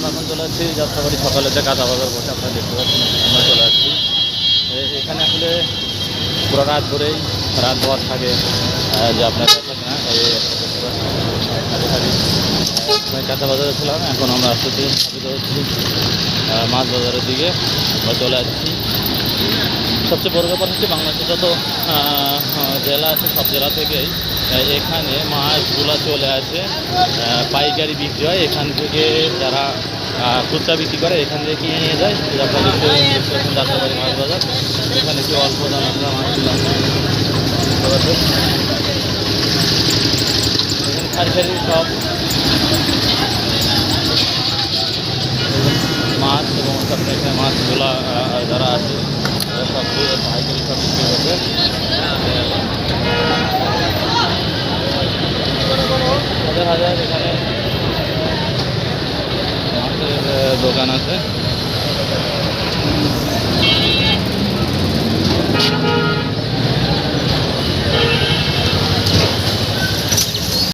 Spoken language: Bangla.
আমরা এখন চলে যাচ্ছি যাত্রাবাড়ি সকালে যে কাঁচা বাজার বসে আপনারা দেখতে পাচ্ছেন, আমরা চলে আসছি। এখানে আসলে পুরো রাত ধরেই, রাত ভর থাকে যে আপনার না কাঁচা বাজারে ছিলাম, এখন আমরা আস্তে আস্তে ধাবিত হচ্ছি মাছ বাজারের দিকে, আমরা চলে আসছি। সবচেয়ে বড় ব্যাপার হচ্ছে বাংলাদেশে যত জেলা আছে, সব জেলা থেকেই এখানে মাছগুলো চলে আসে পাইকারি বিক্রি হয়। এখান থেকে যারা খুচরা বিক্রি করে, এখান থেকে কিনে নিয়ে যায়। যাত্রাবাড়ি মাছ বাজার, এখানে কি অল্প দাম সারি সারি সব। মাছ এবং এখানে মাছগুলো যারা আছে সব পাইকারি সব বিক্রি করবে এখানে দোকান আছে।